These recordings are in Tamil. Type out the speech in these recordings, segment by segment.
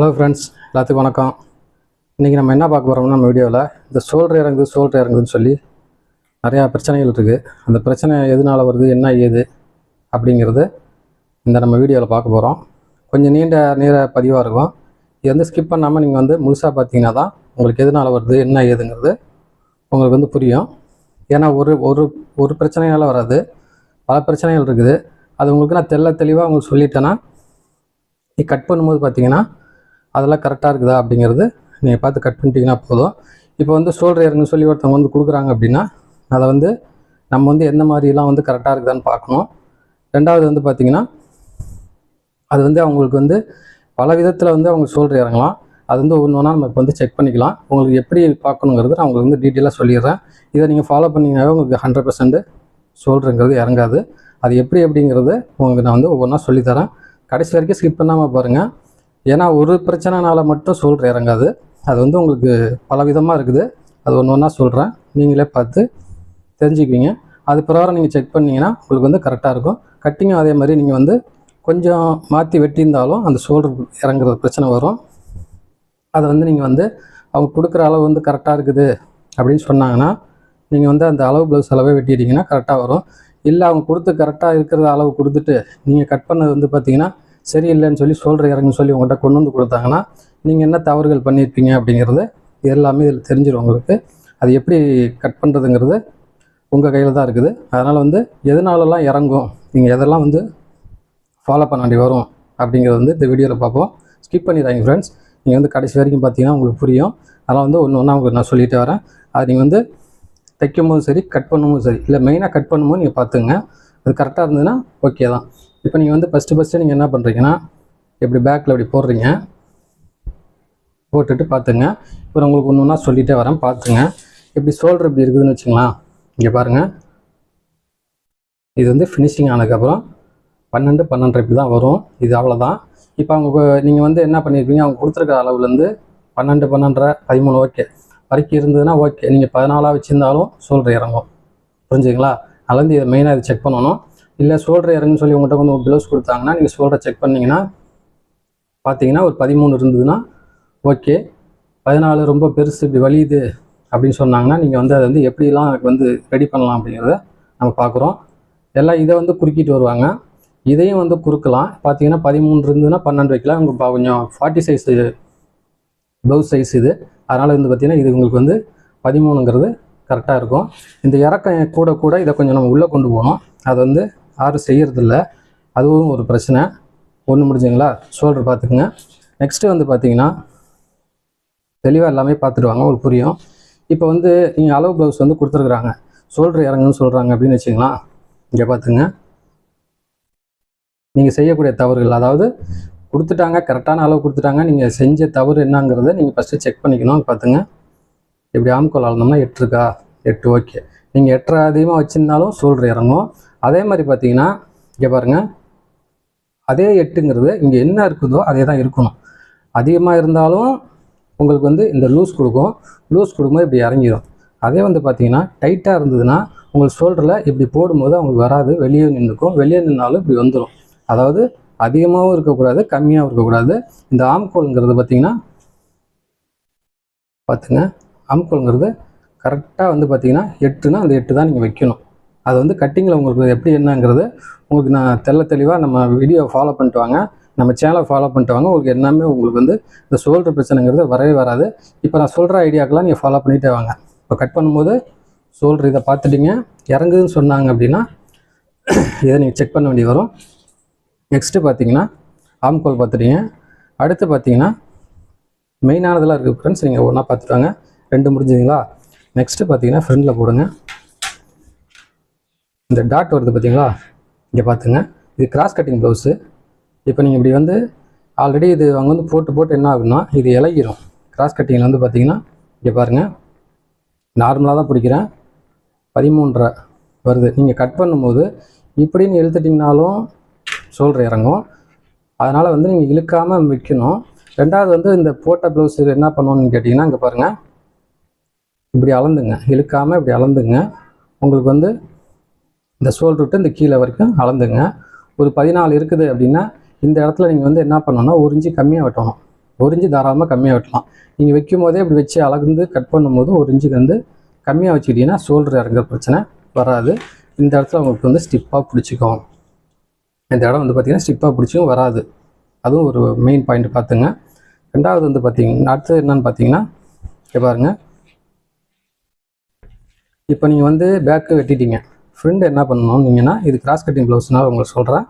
ஹலோ ஃப்ரெண்ட்ஸ் எல்லாத்துக்கும் வணக்கம். இன்றைக்கி நம்ம என்ன பார்க்க போகிறோம்னா நம்ம வீடியோவில் இந்த சோல்டர் இறங்குது சோல்டர் இறங்குதுன்னு சொல்லி நிறையா பிரச்சனைகள் இருக்குது அந்த பிரச்சனை எதனால் வருது என்ன ஏது அப்படிங்கிறது இந்த நம்ம வீடியோவில் பார்க்க போகிறோம் கொஞ்சம் நீண்ட நேர பதிவாக இருக்கும். இது வந்து ஸ்கிப் பண்ணாமல் நீங்கள் வந்து முழுசாக பார்த்தீங்கன்னா தான் உங்களுக்கு எதனால் வருது என்ன ஏதுங்கிறது உங்களுக்கு வந்து புரியும். ஏன்னா ஒரு ஒரு ஒரு பிரச்சனையால் வராது. பல பிரச்சனைகள் இருக்குது. அது உங்களுக்கு நான் தெள்ள தெளிவாக உங்களுக்கு சொல்லிட்டேன்னா நீ கட் பண்ணும்போது பார்த்தீங்கன்னா அதெல்லாம் கரெக்டாக இருக்குதா அப்படிங்கிறது நீங்கள் பார்த்து கட் பண்ணிட்டீங்கன்னா போதும். இப்போ வந்து ஷோல்டர் இறங்குன்னு சொல்லி ஒருத்தவங்க வந்து கொடுக்குறாங்க அப்படின்னா அதை வந்து நம்ம வந்து எந்த மாதிரிலாம் வந்து கரெக்டாக இருக்குதான்னு பார்க்கணும். ரெண்டாவது வந்து பார்த்திங்கன்னா அது வந்து அவங்களுக்கு வந்து பல விதத்தில் வந்து அவங்க ஷோல்டர் இறங்கலாம். அது வந்து ஒன்று ஒன்றா நம்ம இப்போ வந்து செக் பண்ணிக்கலாம். உங்களுக்கு எப்படி பார்க்கணுங்கிறது நான் உங்களுக்கு வந்து டீட்டெயிலாக சொல்லிடுறேன். இதை நீங்கள் ஃபாலோ பண்ணிங்கனாவே உங்களுக்கு ஹண்ட்ரட் பர்சன்ட் ஷோல்டருங்கிறது இறங்காது. அது எப்படி அப்படிங்கிறது உங்களுக்கு நான் வந்து ஒவ்வொன்றா சொல்லித்தரேன். கடைசி வரைக்கும் ஸ்கிப் பண்ணாமல் பாருங்கள் ஏன்னா ஒரு பிரச்சனைனால மட்டும் ஷோல்டர் இறங்காது. அது வந்து உங்களுக்கு பல விதமாக இருக்குது. அது ஒன்று ஒன்றா சொல்கிறேன் நீங்களே பார்த்து தெரிஞ்சுக்குவீங்க. அது பிரகாரம் நீங்கள் செக் பண்ணிங்கன்னா உங்களுக்கு வந்து கரெக்டாக இருக்கும். கட்டிங்கும் அதே மாதிரி நீங்கள் வந்து கொஞ்சம் மாற்றி வெட்டியிருந்தாலும் அந்த ஷோல்டர் இறங்குற பிரச்சனை வரும். அதை வந்து நீங்கள் வந்து அவங்க கொடுக்குற அளவு வந்து கரெக்டாக இருக்குது அப்படின்னு சொன்னாங்கன்னா நீங்கள் வந்து அந்த அளவு ப்ளவுஸ் அளவே வெட்டிட்டீங்கன்னா கரெக்டாக வரும். இல்லை அவங்க கொடுத்து கரெக்டாக இருக்கிற அளவு கொடுத்துட்டு நீங்கள் கட் பண்ணது வந்து பார்த்தீங்கன்னா சரியில்லைன்னு சொல்லி சொல்கிற இறங்குன்னு சொல்லி உங்கள்கிட்ட கொண்டு வந்து கொடுத்தாங்கன்னா நீங்கள் என்ன தவறுகள் பண்ணியிருப்பீங்க அப்படிங்கிறது எல்லாமே இதில் தெரிஞ்சிடும் உங்களுக்கு. அது எப்படி கட் பண்ணுறதுங்கிறது உங்கள் கையில் தான் இருக்குது. அதனால் வந்து எதனாலலாம் இறங்கும் நீங்கள் எதெல்லாம் வந்து ஃபாலோ பண்ண வேண்டி வரும் அப்படிங்கிறது வந்து இந்த வீடியோவில் பார்ப்போம். ஸ்கிப் பண்ணிடுறாங்க ஃப்ரெண்ட்ஸ் நீங்கள் வந்து கடைசி வரைக்கும் பார்த்தீங்கன்னா உங்களுக்கு புரியும். அதெல்லாம் வந்து ஒன்று ஒன்றா உங்களுக்கு நான் சொல்லிட்டு வரேன். அது நீங்கள் வந்து தைக்கும் போதும் சரி கட் பண்ணும்போதும் சரி இல்லை மெயினாக கட் பண்ணும்போது நீங்கள் பார்த்துங்க அது கரெக்டாக இருந்ததுன்னா ஓகே தான். இப்போ நீங்கள் வந்து ஃபஸ்ட்டு ஃபஸ்ட்டு நீங்கள் என்ன பண்ணுறீங்கன்னா இப்படி பேக்கில் இப்படி போடுறீங்க. போட்டுட்டு பார்த்துங்க. இப்போ உங்களுக்கு ஒன்று ஒன்றா சொல்லிகிட்டே வரேன். பார்த்துங்க. இப்படி ஷோல்டர் இப்படி இருக்குதுன்னு வச்சுங்களேன். இங்கே பாருங்கள் இது வந்து ஃபினிஷிங் ஆனதுக்கப்புறம் பன்னெண்டு பன்னெண்டரை இப்படி தான் வரும். இது அவ்வளோதான் இப்போ அவங்க நீங்கள் வந்து என்ன பண்ணியிருப்பீங்க அவங்க கொடுத்துருக்க அளவுலேருந்து பன்னெண்டு பன்னெண்டரை பதிமூணு ஓகே வரைக்கும் இருந்ததுன்னா ஓகே நீங்கள் பதினாலாக வச்சுருந்தாலும் ஷோல்டர் இறங்கும். புரிஞ்சுங்களா அதுலேருந்து இதை மெயினாக இது செக் பண்ணணும். இல்லை ஷோல்டர் இறங்குன்னு சொல்லி உங்கள்கிட்ட வந்து ஒரு ப்ளவுஸ் கொடுத்தாங்கன்னா நீங்கள் சோல்டரை செக் பண்ணிங்கன்னா பார்த்தீங்கன்னா ஒரு பதிமூணு இருந்ததுன்னா ஓகே பதினாலு ரொம்ப பெருசு இப்படி வலியுது அப்படின்னு சொன்னாங்கன்னா நீங்கள் வந்து அதை வந்து எப்படிலாம் வந்து ரெடி பண்ணலாம் அப்படிங்கிறத நம்ம பார்க்குறோம் எல்லாம் இதை வந்து குறுக்கிட்டு வருவாங்க. இதையும் வந்து குறுக்கலாம். பார்த்தீங்கன்னா பதிமூணு இருந்ததுன்னா பன்னெண்டு வைக்கலாம். உங்களுக்கு கொஞ்சம் ஃபார்ட்டி சைஸ் ப்ளவுஸ் சைஸ் இது. அதனால் வந்து பார்த்திங்கன்னா இது உங்களுக்கு வந்து பதிமூணுங்கிறது கரெக்டாக இருக்கும். இந்த இறக்கம் கூட கூட இதை கொஞ்சம் நம்ம உள்ளே கொண்டு போகணும். அது வந்து யாரும் செய்கிறதில்ல அதுவும் ஒரு பிரச்சனை. ஒன்று முடிஞ்சுங்களா? ஷோல்டர் பார்த்துக்குங்க. நெக்ஸ்ட்டு வந்து பார்த்தீங்கன்னா தெளிவாக எல்லாமே பார்த்துடுவாங்க. உங்களுக்கு புரியும். இப்போ வந்து நீங்கள் அளவு ப்ளவுஸ் வந்து கொடுத்துருக்குறாங்க. ஷோல்டர் இறங்குன்னு சொல்கிறாங்க அப்படின்னு வச்சுக்கலாம். இங்கே பார்த்துங்க. நீங்கள் செய்யக்கூடிய தவறுகள் அதாவது கொடுத்துட்டாங்க கரெக்டான அளவு கொடுத்துட்டாங்க. நீங்கள் செஞ்ச தவறு என்னங்கிறத நீங்கள் ஃபஸ்ட்டு செக் பண்ணிக்கணும். பார்த்துங்க. இப்படி ஆம்கோல் அளந்தோம்னா எட்டு இருக்கா எட்டு ஓகே நீங்கள் எட்டரை அதிகமாக வச்சுருந்தாலும் ஷோல்டர் இறங்கும். அதே மாதிரி பார்த்தீங்கன்னா இங்கே பாருங்கள் அதே எட்டுங்கிறது இங்கே என்ன இருக்குதோ அதே தான் இருக்கணும். அதிகமாக இருந்தாலும் உங்களுக்கு வந்து இந்த லூஸ் கொடுக்கும். லூஸ் கொடுக்கும்போது இப்படி இறங்கிடும் அதே வந்து பார்த்தீங்கன்னா டைட்டாக இருந்ததுன்னா உங்கள் ஷோல்டரில் இப்படி போடும்போது அவங்களுக்கு வராது. வெளியே நின்றுக்கும் வெளியே நின்னாலும் இப்படி வந்துடும் அதாவது அதிகமாகவும் இருக்கக்கூடாது கம்மியாகவும் இருக்கக்கூடாது. இந்த ஆம்கோல்ங்கிறது பார்த்தீங்கன்னா பார்த்துங்க. ஆம்கோல்ங்கிறது கரெக்டாக வந்து பார்த்தீங்கன்னா எட்டுனா அந்த எட்டு தான் நீங்கள் வைக்கணும். அது வந்து கட்டிங்கில் உங்களுக்கு எப்படி என்னங்கிறது உங்களுக்கு நான் தெள்ள தெளிவாக நம்ம வீடியோ ஃபாலோ பண்ணிட்டு வாங்க. நம்ம சேனலை ஃபாலோ பண்ணிட்டு வாங்க. உங்களுக்கு எல்லாமே உங்களுக்கு வந்து இந்த ஷோல்டர் பிரச்சனைங்கிறது வரவே வராது. இப்போ நான் சொல்கிற ஐடியாக்கெல்லாம் நீங்கள் ஃபாலோ பண்ணிகிட்டே வாங்க. இப்போ கட் பண்ணும்போது ஷோல்டர் இதை பார்த்துட்டிங்க. இறங்குதுன்னு சொன்னாங்க அப்படின்னா இதை நீங்கள் செக் பண்ண வேண்டி வரும். நெக்ஸ்ட்டு பார்த்தீங்கன்னா ஆம்கோல் பார்த்துட்டீங்க. அடுத்து பார்த்தீங்கன்னா மெயினானதெல்லாம் இருக்குது ஃப்ரெண்ட்ஸ் நீங்கள் ஒன்றா பார்த்துட்டு வாங்க. ரெண்டு முடிஞ்சுதுங்களா? நெக்ஸ்ட்டு பார்த்தீங்கன்னா ஃப்ரெண்டில் போடுங்க. இந்த டாட் வருது பார்த்தீங்களா இங்கே பார்த்துங்க இது கிராஸ் கட்டிங் ப்ளவுஸு இப்போ நீங்கள் இப்படி வந்து ஆல்ரெடி இது அவங்க வந்து போட்டு போட்டு என்ன ஆகும்னா இது இலகிரும். கிராஸ் கட்டிங்கில் வந்து பார்த்தீங்கன்னா இங்கே பாருங்கள் நார்மலாக தான் பிடிக்கிறேன். பதிமூன்றரை வருது. நீங்கள் கட் பண்ணும்போது இப்படின்னு இழுத்துட்டிங்கனாலும் ஷோல்டர் இறங்கும். அதனால் வந்து நீங்கள் இழுக்காமல் விற்கணும் ரெண்டாவது வந்து இந்த போட்ட ப்ளவுஸ் என்ன பண்ணணும்னு கேட்டிங்கன்னா இங்கே பாருங்கள் இப்படி அளந்துங்க. இழுக்காமல் இப்படி அளந்துங்க. உங்களுக்கு வந்து இந்த சோல் விட்டு இந்த கீழே வரைக்கும் அளந்துங்க. ஒரு பதினாலு இருக்குது அப்படின்னா இந்த இடத்துல நீங்கள் வந்து என்ன பண்ணணும்னா ஒரு கம்மியாக வெட்டணும். ஒரு இன்ச்சு தாராளமாக கம்மியாக வெட்டலாம். நீங்கள் வைக்கும் போதே இப்படி வச்சு அளந்து கட் பண்ணும்போது ஒரு வந்து கம்மியாக வச்சுக்கிட்டிங்கன்னா ஷோல்டர் இறங்குற பிரச்சனை வராது. இந்த இடத்துல உங்களுக்கு வந்து ஸ்டிப்பாக பிடிச்சிக்கும். இந்த இடம் வந்து பார்த்திங்கன்னா ஸ்டிப்பாக பிடிச்சும் வராது. அதுவும் ஒரு மெயின் பாயிண்ட் பார்த்துங்க. ரெண்டாவது வந்து பார்த்தீங்கன்னா அடுத்தது என்னென்னு பார்த்தீங்கன்னா இங்க பாருங்க. இப்போ நீங்கள் வந்து பேக்கு வெட்டிட்டீங்க. ஃப்ரெண்டு என்ன பண்ணணும்? நீங்கன்னா இது கிராஸ் கட்டிங் ப்ளவுஸ்னால் உங்களுக்கு சொல்கிறேன்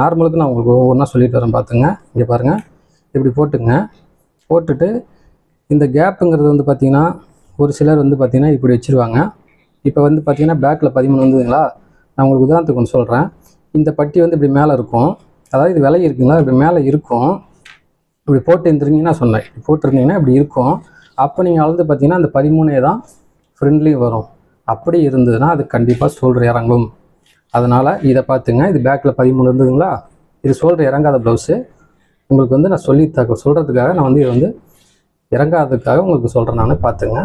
நார்மலுக்கு நான் உங்களுக்கு ஒவ்வொன்றா சொல்லிட்டு வரேன் பார்த்துங்க இங்கே பாருங்கள் இப்படி போட்டுங்க. போட்டுட்டு இந்த கேப்புங்கிறது வந்து பார்த்தீங்கன்னா ஒரு சிலர் வந்து பார்த்தீங்கன்னா இப்படி வச்சுருவாங்க. இப்போ வந்து பார்த்தீங்கன்னா பேக்கில் பதிமூணு வந்ததுங்களா? நான் உங்களுக்கு உதாரணத்துக்கு ஒன்று சொல்கிறேன் இந்த பட்டி வந்து இப்படி மேலே இருக்கும். அதாவது இது விலை இருக்குங்களா? இப்படி மேலே இருக்கும். இப்படி போட்டு இருந்துருங்கன்னா சொன்னேன். இப்படி போட்டிருந்தீங்கன்னா இப்படி இருக்கும். அப்போ நீங்கள் அளந்து பார்த்தீங்கன்னா அந்த பதிமூணே தான் ஃப்ரெண்ட்லேயும் வரும். அப்படி இருந்ததுன்னா அது கண்டிப்பாக ஷோல்டர் இறங்கும். அதனால் இதை பார்த்துங்க இது பேக்கில் பதிமூணு இருந்ததுங்களா? இது ஷோல்டர் இறங்காத ப்ளவுஸு உங்களுக்கு வந்து நான் சொல்லி த சொல்கிறதுக்காக நான் வந்து இது வந்து இறங்காததுக்காக உங்களுக்கு சொல்கிறேன் நான் பார்த்துங்க.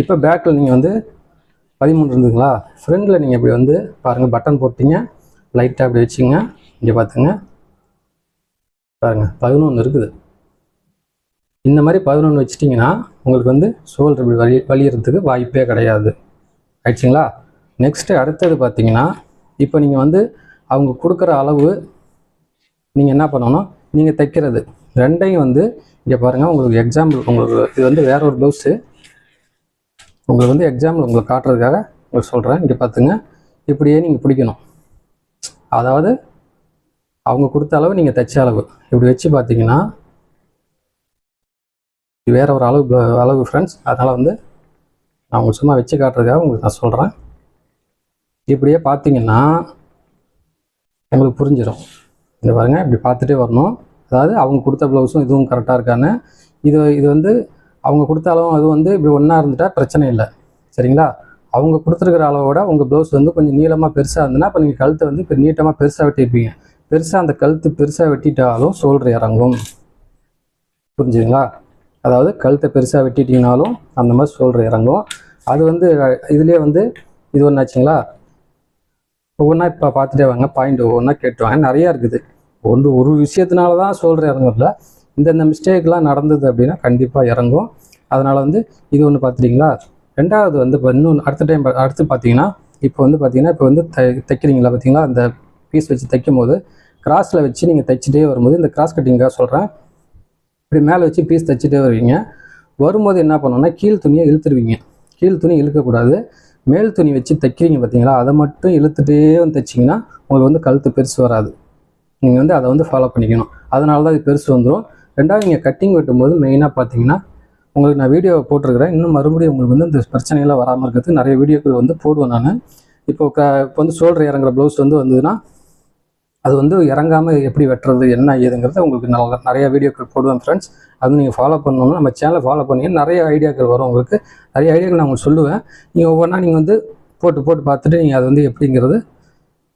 இப்போ பேக்கில் நீங்கள் வந்து பதிமூணு இருந்ததுங்களா? ஃப்ரண்டில் நீங்கள் இப்படி வந்து பாருங்கள் பட்டன் போட்டிங்க லைட்டாக அப்படி வச்சுங்க இங்கே பார்த்துங்க. பாருங்கள் பதினொன்று இருக்குது. இந்த மாதிரி பதினொன்று வச்சிட்டிங்கன்னா உங்களுக்கு வந்து ஷோல்டர் இப்படி வலி வலியறதுக்கு வாய்ப்பே கிடையாது. ஆயிடுச்சுங்களா? நெக்ஸ்ட்டு அடுத்தது பார்த்தீங்கன்னா இப்போ நீங்கள் வந்து அவங்க கொடுக்குற அளவு நீங்கள் என்ன பண்ணணும்? நீங்கள் தைக்கிறது. ரெண்டையும் வந்து இங்கே பாருங்கள் உங்களுக்கு எக்ஸாம்பிள் உங்களுக்கு இது வந்து வேற ஒரு ப்ளவுஸு உங்களுக்கு வந்து எக்ஸாம்பிள் உங்களுக்கு காட்டுறதுக்காக உங்களுக்கு சொல்கிறேன் இங்கே பார்த்துங்க. இப்படியே நீங்கள் பிடிக்கணும். அதாவது அவங்க கொடுத்த அளவு நீங்கள் தைச்ச அளவு. இப்படி வச்சு பார்த்தீங்கன்னா இது வேறு ஒரு அளவு அளவு ஃப்ரெண்ட்ஸ் அதனால் வந்து நான் உங்களுக்கு சும்மா வச்சு காட்டுறதுக்காக உங்களுக்கு நான் சொல்கிறேன் இப்படியே பார்த்தீங்கன்னா எங்களுக்கு புரிஞ்சிடும் இந்த பாருங்க இப்படி பார்த்துட்டே வரணும். அதாவது அவங்க கொடுத்த ப்ளவுஸும் இதுவும் கரெக்டாக இருக்கான்னு. இது இது வந்து அவங்க கொடுத்த அளவும் அது வந்து இப்படி ஒன்றா இருந்துட்டால் பிரச்சனை இல்லை. சரிங்களா? அவங்க கொடுத்துருக்கிற அளவோட உங்கள் ப்ளவுஸ் வந்து கொஞ்சம் நீளமாக பெருசாக இருந்ததுன்னா இப்போ நீங்கள் கழுத்தை வந்து இப்போ நீட்டமாக பெருசாக வெட்டியிருப்பீங்க. பெருசாக அந்த கழுத்து பெருசாக வெட்டிட்டாலும் ஷோல்டர் இறங்கும். புரிஞ்சுதுங்களா? அதாவது கழுத்தை பெருசாக வெட்டிட்டீங்கனாலும் அந்த மாதிரி ஷோல்டர் இறங்கும். அது வந்து இதுலேயே வந்து இது ஒன்று ஆச்சுங்களா? ஒவ்வொன்றா இப்போ பார்த்துட்டே வாங்க பாயிண்ட் ஒவ்வொன்றா கேட்டுவாங்க நிறையா இருக்குது. ஒன்று ஒரு விஷயத்தினால தான் ஷோல்டர் இறங்குறதுல. இந்தந்த மிஸ்டேக்லாம் நடந்தது அப்படின்னா கண்டிப்பாக இறங்கும். அதனால் வந்து இது ஒன்று பார்த்துட்டிங்களா? ரெண்டாவது வந்து இப்போ இன்னும் அடுத்த டைம் அடுத்து பார்த்தீங்கன்னா இப்போ வந்து பார்த்தீங்கன்னா இப்போ வந்து தை தைக்கிறீங்களா பார்த்தீங்களா? அந்த பீஸ் வச்சு தைக்கும் போது கிராஸில் வச்சு நீங்கள் தைச்சிட்டே வரும்போது இந்த கிராஸ் கட்டிங்காக சொல்கிறேன் இப்படி மேலே வச்சு பீஸ் தைச்சிட்டே வருவீங்க. வரும்போது என்ன பண்ணணும்னா கீழ் துணியை இழுத்துருவீங்க. கீழ் துணி இழுக்கக்கூடாது. மேல் துணி வச்சு தைக்கிறீங்க பார்த்தீங்களா அதை மட்டும் இழுத்துட்டே வந்து தைச்சிங்கன்னா உங்களுக்கு வந்து கழுத்து பெருசு வராது. நீங்கள் வந்து அதை வந்து ஃபாலோ பண்ணிக்கணும். அதனால தான் இது பெருசு வந்துடும் ரெண்டாவது நீங்கள் கட்டிங் வெட்டும்போது மெயினாக பார்த்தீங்கன்னா உங்களுக்கு நான் வீடியோ போட்டிருக்கிறேன். இன்னும் மறுபடியும் உங்களுக்கு வந்து இந்த பிரச்சனைகள்லாம் வராமல் இருக்கிறதுக்கு நிறைய வீடியோக்கள் வந்து போடுவேன் நான். இப்போ க இப்போ வந்து ஷோல்டர் இறங்குற ப்ளவுஸ் வந்து வந்ததுன்னா அது வந்து இறங்காமல் எப்படி வெட்டுறது என்ன ஏதுங்கிறத உங்களுக்கு நல்ல நிறைய வீடியோக்கள் போடுவேன் ஃப்ரெண்ட்ஸ் அது நீங்கள் ஃபாலோ பண்ணணும்னா நம்ம சேனலை ஃபாலோ பண்ணி நிறைய ஐடியாக்கள் வரும் உங்களுக்கு. நிறைய ஐடியாக்கள் நான் உங்களுக்கு சொல்லுவேன். நீங்கள் ஒவ்வொன்றா நீங்கள் வந்து போட்டு போட்டு பார்த்துட்டு நீங்கள் அது வந்து எப்படிங்கிறது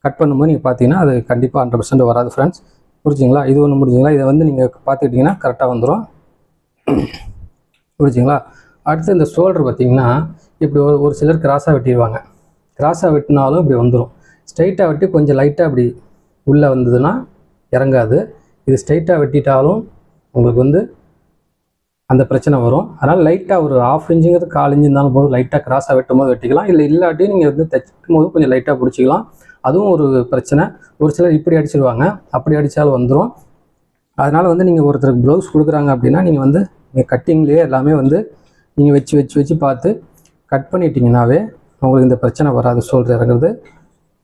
கட் பண்ணும்போது நீங்கள் பார்த்தீங்கன்னா அது கண்டிப்பாக ஹண்ட்ரட் பர்சன்ட் வராது ஃப்ரெண்ட்ஸ் புரிஞ்சுங்களா? இது ஒன்று முடிஞ்சுங்களா? இதை வந்து நீங்கள் பார்த்துக்கிட்டிங்கன்னா கரெக்டாக வந்துடும் புரிஞ்சுங்களா? அடுத்து இந்த ஷோல்டர் பார்த்தீங்கன்னா இப்படி ஒரு ஒரு சிலர் கிராஸாக வெட்டிடுவாங்க கிராஸாக வெட்டினாலும் இப்படி வந்துடும் ஸ்ட்ரைட்டாக வெட்டி கொஞ்சம் லைட்டாக அப்படி உள்ளே வந்ததுன்னா இறங்காது. இது ஸ்ட்ரைட்டாக வெட்டிட்டாலும் உங்களுக்கு வந்து அந்த பிரச்சனை வரும். அதனால் லைட்டாக ஒரு ஆஃப் இன்ச்சுங்கிறது கால் இன்ச்சு இருந்தாலும் போது லைட்டாக கிராஸாக வெட்டும் போது வெட்டிக்கலாம். இல்லை இல்லாட்டி நீங்கள் வந்து தைக்கும் போது கொஞ்சம் லைட்டாக பிடிச்சிக்கலாம். அதுவும் ஒரு பிரச்சனை. ஒரு சிலர் இப்படி அடிச்சிருவாங்க. அப்படி அடித்தாலும் வந்துடும் அதனால் வந்து நீங்கள் ஒருத்தருக்கு ப்ளவுஸ் கொடுக்குறாங்க அப்படின்னா நீங்கள் வந்து நீங்கள் கட்டிங்லேயே எல்லாமே வந்து நீங்கள் வச்சு வச்சு வச்சு பார்த்து கட் பண்ணிட்டீங்கன்னாவே உங்களுக்கு இந்த பிரச்சனை வராது. ஷோல்டர் இறங்குறது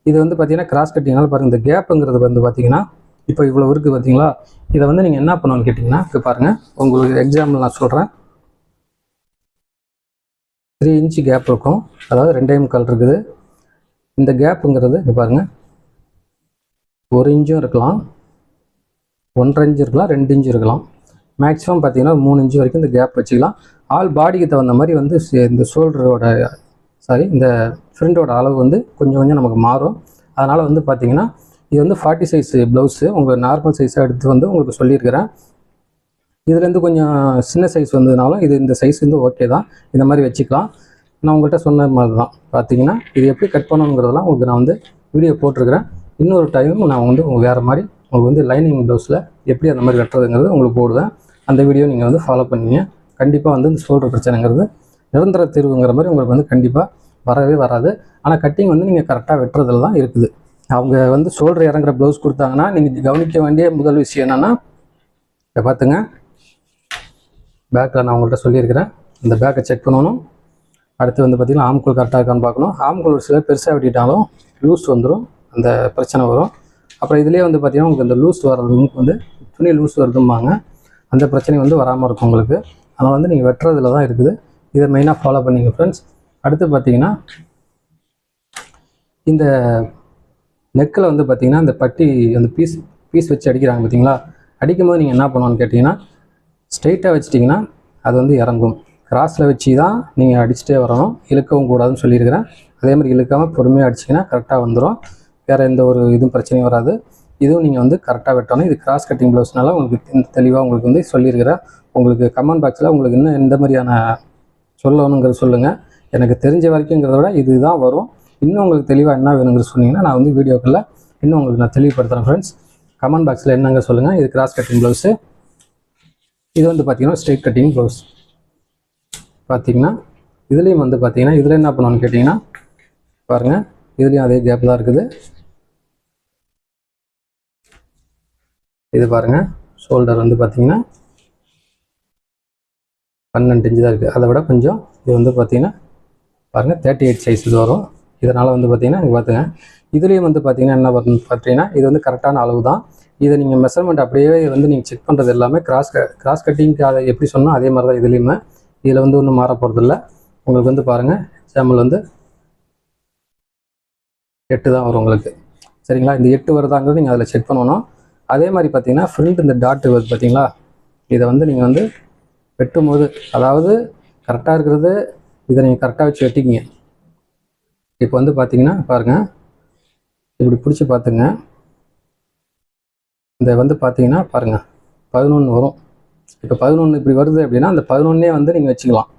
இது வந்து பார்த்தீங்கன்னா கிராஸ் கட்டிங்கனால பாருங்கள் இந்த கேப்புங்கிறது வந்து பார்த்தீங்கன்னா இப்போ இவ்வளோ இருக்குது பார்த்தீங்களா இதை வந்து நீங்கள் என்ன பண்ணணும்னு கேட்டிங்கன்னா இப்போ பாருங்கள் உங்களுக்கு எக்ஸாம்பிள் நான் சொல்கிறேன் த்ரீ இன்ச்சு கேப் இருக்கும். அதாவது ரெண்டே முக்கால் இருக்குது. இந்த கேப்புங்கிறது இப்போ பாருங்கள் ஒரு இன்ச்சும் இருக்கலாம். ஒன்றரை இன்ச்சு இருக்கலாம். ரெண்டு இன்ச்சு இருக்கலாம். மேக்ஸிமம் பார்த்தீங்கன்னா மூணு இன்ச்சு வரைக்கும் இந்த கேப் வச்சுக்கலாம். ஆல் பாடிக்கு தகுந்த மாதிரி வந்து இந்த ஷோல்டரோட சாரி இந்த ஃப்ரிண்டோட அளவு வந்து கொஞ்சம் கொஞ்சம் நமக்கு மாறும். அதனால் வந்து பார்த்தீங்கன்னா இது வந்து ஃபார்ட்டி சைஸ் ப்ளவுஸு உங்கள் நார்மல் சைஸாக எடுத்து வந்து உங்களுக்கு சொல்லியிருக்கிறேன். இதுலேருந்து கொஞ்சம் சின்ன சைஸ் வந்ததுனாலும் இது இந்த சைஸ் வந்து ஓகே தான். இந்த மாதிரி வச்சுக்கலாம். நான் உங்கள்கிட்ட சொன்ன மாதிரி தான். பார்த்தீங்கன்னா இது எப்படி கட் பண்ணணுங்கிறதெல்லாம் உங்களுக்கு நான் வந்து வீடியோ போட்டிருக்கிறேன். இன்னொரு டைம் நான் வந்து வேறு மாதிரி உங்களுக்கு வந்து லைனிங் ப்ளவுஸில் எப்படி அந்த மாதிரி வெட்டுறதுங்கிறது உங்களுக்கு போடுவேன். அந்த வீடியோ நீங்கள் வந்து ஃபாலோ பண்ணீங்க. கண்டிப்பாக வந்து இந்த ஷோல்டர் பிரச்சனைங்கிறது நிரந்தர தீர்வுங்கிற மாதிரி உங்களுக்கு வந்து கண்டிப்பாக வரவே வராது. ஆனால் கட்டிங் வந்து நீங்கள் கரெக்டாக வெட்டுறதுல தான் இருக்குது. அவங்க வந்து ஷோல்டர் இறங்குற ப்ளவுஸ் கொடுத்தாங்கன்னா நீங்கள் கவனிக்க வேண்டிய முதல் விஷயம் என்னென்னா இதை பார்த்துங்க. பேக்கில் நான் உங்கள்கிட்ட சொல்லியிருக்கிறேன். இந்த பேக்கை செக் பண்ணணும். அடுத்து வந்து பார்த்திங்கன்னா ஆம்கோல் கரெக்டாக இருக்கான்னு பார்க்கணும். ஆம்கோல் ஒரு சிலர் பெருசாக வெட்டிட்டாலும் லூஸ் வந்துடும் அந்த பிரச்சனை வரும். அப்புறம் இதுலேயே வந்து பார்த்திங்கன்னா உங்களுக்கு அந்த லூஸ் வர்றது வந்து துணி லூஸ் வருதும்பாங்க. அந்த பிரச்சனை வந்து வராமல் இருக்கும் உங்களுக்கு. ஆனால் வந்து நீங்கள் வெட்டுறதுல தான் இருக்குது. இதை மெயினாக ஃபாலோ பண்ணிங்க ஃப்ரெண்ட்ஸ் அடுத்து பார்த்தீங்கன்னா இந்த நெக்கில் வந்து பார்த்தீங்கன்னா இந்த பட்டி அந்த பீஸ் பீஸ் வச்சு அடிக்கிறாங்க பார்த்தீங்களா? அடிக்கும் போது நீங்கள் என்ன பண்ணுவான்னு கேட்டிங்கன்னா ஸ்ட்ரெயிட்டாக வச்சிட்டிங்கன்னா அது வந்து இறங்கும். கிராஸில் வச்சு தான் நீங்கள் அடிச்சுட்டே வரணும். இழுக்கவும் கூடாதுன்னு சொல்லியிருக்கிறேன். அதே மாதிரி இழுக்காமல் பொறுமையாக அடிச்சிங்கன்னா கரெக்டாக வந்துடும் வேறு எந்த ஒரு இதுவும் பிரச்சனையும் வராது. இதுவும் நீங்கள் வந்து கரெக்டாக வெட்டணும். இது கிராஸ் கட்டிங் ப்ளவுஸ்னால உங்களுக்கு தெளிவாக உங்களுக்கு வந்து சொல்லியிருக்கிறேன். உங்களுக்கு கமெண்ட் பாக்ஸில் உங்களுக்கு இன்னும் எந்த மாதிரியான சொல்லணுங்கிறது சொல்லுங்கள் எனக்கு தெரிஞ்ச வரைக்குங்கிறத விட இதுதான் வரும். இன்னும் உங்களுக்கு தெளிவாக என்ன வேணுங்கிறது சொன்னீங்கன்னா நான் வந்து வீடியோக்குள்ள இன்னும் உங்களுக்கு நான் தெளிவுபடுத்துகிறேன் ஃப்ரெண்ட்ஸ் கமெண்ட் பாக்ஸில் என்னங்க சொல்லுங்கள் இது கிராஸ் கட்டிங் ப்ளவுஸு இது வந்து பார்த்தீங்கன்னா ஸ்ட்ரெயிட் கட்டிங் ப்ளவுஸ் பார்த்தீங்கன்னா இதுலேயும் வந்து பார்த்தீங்கன்னா இதில் என்ன பண்ணணும்னு கேட்டிங்கன்னா பாருங்கள் இதுலேயும் அதே கேப் தான் இருக்குது. இது பாருங்கள் ஷோல்டர் வந்து பார்த்தீங்கன்னா பன்னெண்டு இன்ச்சு தான் இருக்குது. அதை விட கொஞ்சம் இது வந்து பார்த்திங்கன்னா பாருங்கள் தேர்ட்டி எயிட் சைஸ் இது வரும். இதனால் வந்து பார்த்திங்கன்னா நீங்கள் பார்த்துங்க. இதுலேயும் வந்து பார்த்தீங்கன்னா என்ன பார்த்தீங்கன்னா இது வந்து கரெக்டான அளவு தான். இதை நீங்கள் மெஷர்மெண்ட் அப்படியே வந்து நீங்கள் செக் பண்ணுறது எல்லாமே கிராஸ் க கிராஸ் கட்டிங்க்கு அதை எப்படி சொன்னோம் அதே மாதிரி தான் இதுலேயுமே. இதில் வந்து ஒன்றும் மாற போகிறதில்ல உங்களுக்கு வந்து பாருங்கள் எக்ஸாம்பிள் வந்து எட்டு தான் வரும் உங்களுக்கு. சரிங்களா? இந்த எட்டு வருதாங்கிறது நீங்கள் அதில் செக் பண்ணணும். அதே மாதிரி பார்த்தீங்கன்னா ஃப்ரண்ட் இந்த டாட் வருது பார்த்தீங்களா? இதை வந்து நீங்கள் வந்து வெட்டும்போது அதாவது கரெக்டாக இருக்கிறது இதை நீங்கள் கரெக்டாக வச்சு வெட்டிக்கிங்க. இப்போ வந்து பார்த்தீங்கன்னா பாருங்கள் இப்படி பிடிச்சி பார்த்துங்க இந்த வந்து பார்த்தீங்கன்னா பாருங்கள் பதினொன்று வரும். இப்போ பதினொன்று இப்படி வருது அப்படின்னா அந்த பதினொன்னே வந்து நீங்கள் வச்சுக்கலாம்.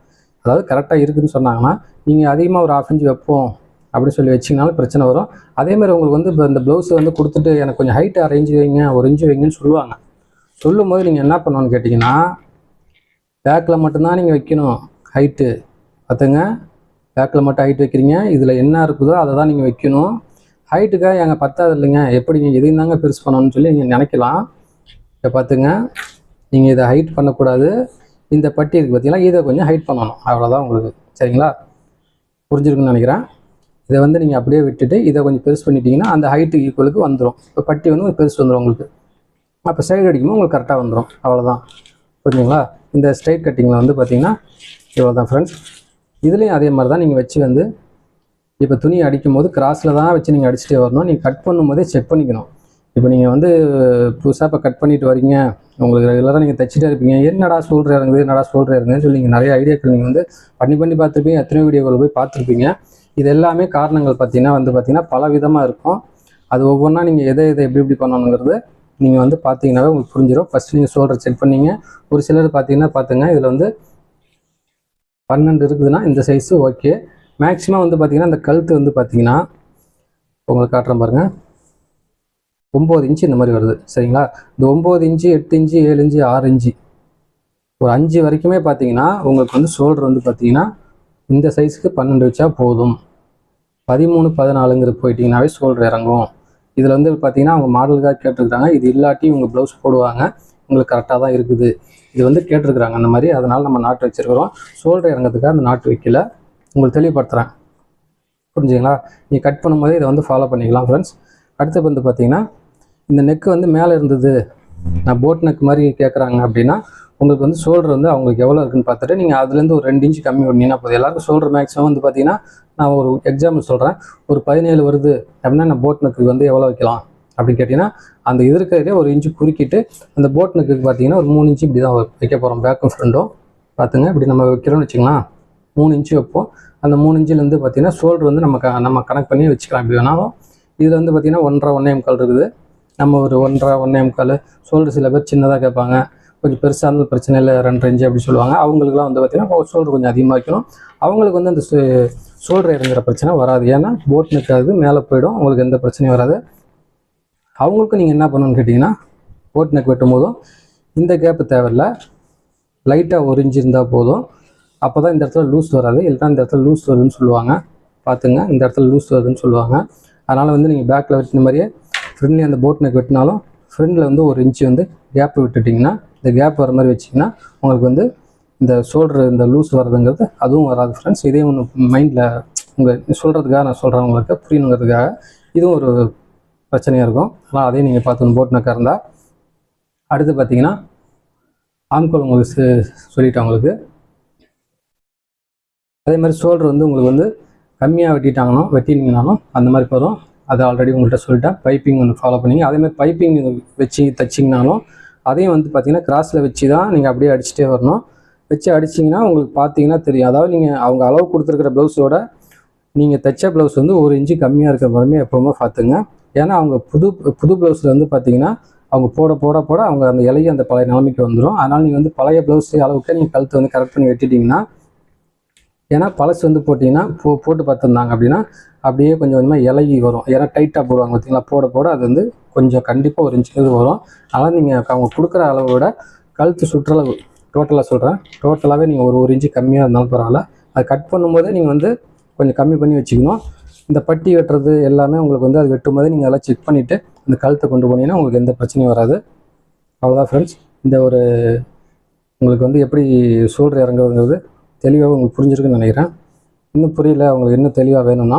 அதாவது கரெக்டாக இருக்குதுன்னு சொன்னாங்கன்னா நீங்கள் அதிகமாக ஒரு ஆஃப் இன்ச் வைப்போம் அப்படின்னு சொல்லி வச்சிங்கனாலும் பிரச்சனை வரும். அதே மாதிரி உங்களுக்கு வந்து இப்போ இந்த ப்ளவுஸ் வந்து கொடுத்துட்டு எனக்கு கொஞ்சம் ஹைட் அரேஞ்ச் வைங்க ஒரு இன்ச்சு வைங்கன்னு சொல்லுவாங்க. சொல்லும்போது நீங்கள் என்ன பண்ணணும்னு கேட்டிங்கன்னா பேக்கில் மட்டும்தான் நீங்கள் வைக்கணும். ஹைட்டு பார்த்துங்க பேக்கில் மட்டும் ஹைட் வைக்கிறீங்க. இதில் என்ன இருக்குதோ அதை தான் நீங்கள் வைக்கணும். ஹைட்டுக்காக எங்கள் பத்தாது இல்லைங்க. எப்படி நீங்கள் இதையும் தாங்க பெருசு பண்ணணும்னு சொல்லி நீங்கள் நினைக்கலாம். இப்போ பார்த்துங்க நீங்கள் இதை ஹைட் பண்ணக்கூடாது. இந்த பட்டி இருக்குது பார்த்தீங்களா இதை கொஞ்சம் ஹைட் பண்ணணும். அவ்வளோதான் உங்களுக்கு. சரிங்களா? புரிஞ்சிருக்குன்னு நினைக்கிறேன். இதை வந்து நீங்கள் அப்படியே விட்டுட்டு இதை கொஞ்சம் பெருசு பண்ணிட்டீங்கன்னா அந்த ஹைட்டு ஈக்குவலுக்கு வந்துடும் இப்போ பட்டி வந்து கொஞ்சம் பெருசு வந்துடும் உங்களுக்கு. அப்போ சைடு அடிக்கும்போது உங்களுக்கு கரெக்டாக வந்துடும் அவ்வளோதான் புரிஞ்சுங்களா? இந்த ஸ்ட்ரைட் கட்டிங்கில் வந்து பார்த்தீங்கன்னா இவ்வளோ தான் ஃப்ரெண்ட்ஸ் இதுலேயும் அதே மாதிரி தான் நீங்கள் வச்சு வந்து இப்போ துணி அடிக்கும் போது கிராஸில் தான் வச்சு நீங்கள் அடிச்சுட்டே வரணும். நீங்கள் கட் பண்ணும்போதே செக் பண்ணிக்கணும். இப்போ நீங்கள் வந்து புதுசாக இப்போ கட் பண்ணிட்டு வரீங்க. உங்களுக்கு ரெகுலராக நீங்கள் தைச்சிட்டே இருப்பீங்க. என்னடா சொல்கிற இறங்குது என்னடா சொல்கிற இறங்குதுன்னு சொல்லி நீங்கள் நிறைய ஐடியாக்கள் நீங்கள் வந்து பண்ணி பண்ணி பார்த்துருப்பீங்க. எத்தனை வீடியோக்கள் போய் பார்த்துருப்பீங்க. இது எல்லாமே காரணங்கள் பார்த்தீங்கன்னா வந்து பார்த்திங்கன்னா பல விதமாக இருக்கும். அது ஒவ்வொன்றா நீங்கள் எதை எதை எப்படி எப்படி பண்ணணுங்கிறது நீங்கள் வந்து பார்த்தீங்கன்னாவே உங்களுக்கு புரிஞ்சிடும் ஃபஸ்ட்டு நீங்கள் ஷோல்டர் செக் பண்ணீங்க. ஒரு சிலர் பார்த்தீங்கன்னா பார்த்துங்க இதில் வந்து பன்னெண்டு இருக்குதுன்னா இந்த சைஸு ஓகே மேக்ஸிமம் வந்து பார்த்தீங்கன்னா இந்த கழுத்து வந்து பார்த்தீங்கன்னா உங்களுக்கு காட்டுறேன் பாருங்கள் ஒம்பது இன்ச்சு இந்த மாதிரி வருது. சரிங்களா? இந்த ஒம்பது இன்ச்சு எட்டு இன்ச்சு ஏழு இன்ச்சு ஆறு இன்ச்சு ஒரு அஞ்சு வரைக்குமே பார்த்தீங்கன்னா உங்களுக்கு வந்து ஷோல்டர் வந்து பார்த்தீங்கன்னா இந்த சைஸுக்கு பன்னெண்டு வச்சா போதும். பதிமூணு பதினாலுங்கிற போயிட்டீங்கன்னாவே ஷோல்டர் இறங்கும். இதில் வந்து பார்த்தீங்கன்னா அவங்க மாடலுக்காக கேட்டிருக்காங்க இது இல்லாட்டி இவங்க ப்ளவுஸ் போடுவாங்க. உங்களுக்கு கரெக்டாக தான் இருக்குது. இது வந்து கேட்டிருக்கிறாங்க அந்த மாதிரி. அதனால் நம்ம நாட்டு வச்சுருக்கிறோம். சோல்டர் இறங்கிறதுக்காக அந்த நாட்டு வைக்கல. உங்களுக்கு தெளிவுபடுத்துகிறேன் புரிஞ்சுங்களா நீங்கள் கட் பண்ணும்போது இதை வந்து ஃபாலோ பண்ணிக்கலாம் ஃப்ரெண்ட்ஸ் அடுத்து வந்து பார்த்தீங்கன்னா இந்த நெக்கு வந்து மேலே இருந்தது. நான் போட் நெக் மாதிரி கேட்குறாங்க அப்படின்னா உங்களுக்கு வந்து ஷோல்டர் வந்து அவங்களுக்கு எவ்வளோ இருக்குன்னு பார்த்துட்டு நீங்கள் அதுலேருந்து ஒரு ரெண்டு இன்ச் கம்மி பண்ணீங்கன்னா போதும். எல்லாருக்கும் ஷோல்டர் மேக்ஸிமம் வந்து பார்த்தீங்கன்னா நான் ஒரு எக்ஸாம்பிள் சொல்கிறேன் ஒரு பதினேழு வருது அப்படின்னா நான் போட் நெக்கு வந்து எவ்வளோ வைக்கலாம் அப்படின்னு கேட்டிங்கன்னா அந்த இது இருக்கிறதே ஒரு இன்ச்சு குறுக்கிட்டு அந்த போட் நெக்குக்கு பார்த்தீங்கன்னா ஒரு மூணு இன்ச்சு இப்படி தான் வைக்க போகிறோம் பேக்கும் ஃப்ரெண்டும் பார்த்துங்க. இப்படி நம்ம வைக்கிறோம்னு வச்சுக்கலாம் மூணு இன்ச்சு வைப்போம். அந்த மூணு இன்ச்சிலேருந்து பார்த்தீங்கன்னா ஷோல்டர் வந்து நம்ம க நம்ம கனெக்ட் பண்ணி வச்சுக்கலாம். இப்படி வேணாலும். இதில் வந்து பார்த்திங்கன்னா ஒன்றரை ஒன்றே முக்கால் இருக்குது. நம்ம ஒரு ஒன்றரை ஒன்றே முக்கால். ஷோல்டர் சில பேர் சின்னதாக கேட்பாங்க. கொஞ்சம் பெருசாக இருந்தால் பிரச்சனை இல்லை ரெண்டு இன்ச்சு அப்படி சொல்லுவாங்க. அவங்களுக்குலாம் வந்து பார்த்திங்கன்னா ஷோல்டர் கொஞ்சம் அதிகமாக வைக்கணும். அவங்களுக்கு வந்து அந்த ஷோல்டர் இறங்குற பிரச்சனை வராது. ஏன்னா போட் நிற்காது மேலே போயிடும். அவங்களுக்கு எந்த பிரச்சனையும் வராது. அவங்களுக்கும் நீங்கள் என்ன பண்ணணும்னு கேட்டிங்கன்னா போட் நெக் வெட்டும் போதும். இந்த கேப்பு தேவையில்ல. லைட்டாக ஒரு இருந்தால் போதும். அப்போ தான் இந்த இடத்துல லூஸ் வராது. இல்லைன்னா இந்த இடத்துல லூஸ் வருதுன்னு சொல்லுவாங்க. பார்த்துங்க. இந்த இடத்துல லூஸ் வருதுன்னு சொல்லுவாங்க. அதனால் வந்து நீங்கள் பேக்கில் வெட்டின மாதிரியே ஃப்ரெண்ட்லி அந்த போட் நெக் வெட்டினாலும் ஃப்ரெண்டில் வந்து ஒரு இன்ச்சு வந்து கேப் விட்டுட்டிங்கன்னா இந்த கேப் வர மாதிரி வச்சிங்கன்னா உங்களுக்கு வந்து இந்த ஷோல்டர் இந்த லூஸ் வர்றதுங்கிறது அதுவும் வராது ஃப்ரெண்ட்ஸ் இதே ஒன்று மைண்டில் உங்கள் சொல்கிறதுக்காக நான் சொல்கிறேன் உங்களுக்கு. புரியணுங்கிறதுக்காக. இதுவும் ஒரு பிரச்சனையாக இருக்கும். ஆனால் அதையும் நீங்கள் பார்த்துக்கணும் போட் இருந்தால் அடுத்து பார்த்தீங்கன்னா ஆம்கோல் உங்களுக்கு சொல்லிட்டேன் உங்களுக்கு. அதே மாதிரி ஷோல்டர் வந்து உங்களுக்கு வந்து கம்மியாக வெட்டிட்டாங்கன்னா வெட்டினீங்கனாலும் அந்த மாதிரி வரும் அது ஆல்ரெடி உங்கள்கிட்ட சொல்லிட்டேன். பைப்பிங் ஒன்று ஃபாலோ பண்ணிங்க. அதே மாதிரி பைப்பிங் வச்சு தைச்சிங்கனாலும் அதையும் வந்து பார்த்தீங்கன்னா கிராஸில் வச்சு தான் நீங்கள் அப்படியே அடிச்சுட்டே வரணும். வச்சு அடிச்சிங்கன்னா உங்களுக்கு பார்த்தீங்கன்னா தெரியும். அதாவது நீங்கள் அவங்க அளவு கொடுத்துருக்கிற ப்ளவுஸோட நீங்கள் தைச்ச ப்ளவுஸ் வந்து ஒரு இன்ச்சு கம்மியாக இருக்கிற மாதிரி எப்போவுமே பார்த்துங்க. ஏன்னா அவங்க புது புது ப்ளவுஸில் வந்து பார்த்தீங்கன்னா அவங்க போட போட போட அவங்க அந்த இலையை அந்த பழைய நிலைமைக்கு வந்துடும் அதனால் நீங்கள் வந்து பழைய ப்ளவுஸ் அளவுக்கு நீங்கள் கழுத்து வந்து கரெக்ட் பண்ணி வெட்டிட்டிங்கன்னா ஏன்னா பழசு வந்து போட்டிங்கன்னா போ போட்டு பார்த்துருந்தாங்க அப்படின்னா அப்படியே கொஞ்சம் கொஞ்சமாக இலகி வரும். ஏன்னா டைட்டாக போடுவாங்க பார்த்திங்களா போட போட அது வந்து கொஞ்சம் கண்டிப்பாக ஒரு இன்ச்சுக்கு வரும். அதனால் நீங்கள் அவங்க கொடுக்குற அளவை விட கழுத்து சுற்றளவு டோட்டலாக சொல்கிறேன் டோட்டலாகவே நீங்கள் ஒரு ஒரு இன்ச்சு கம்மியாக இருந்தாலும் பரவாயில்ல. அது கட் பண்ணும்போதே நீங்கள் வந்து கொஞ்சம் கம்மி பண்ணி வச்சுக்கணும். இந்த பட்டி வெட்டுறது எல்லாமே உங்களுக்கு வந்து அது வெட்டும் போதே நீங்கள் அதெல்லாம் செக் பண்ணிவிட்டு அந்த கழுத்தை கொண்டு போனீங்கன்னா உங்களுக்கு எந்த பிரச்சனையும் வராது. அவ்வளோதான் ஃப்ரெண்ட்ஸ் இந்த ஒரு உங்களுக்கு வந்து எப்படி ஷோல்டர் இறங்குறதுங்கிறது தெளிவாக உங்களுக்கு புரிஞ்சிருக்குன்னு நினைக்கிறேன். இன்னும் புரியல உங்களுக்கு இன்னும் தெளிவாக வேணும்னா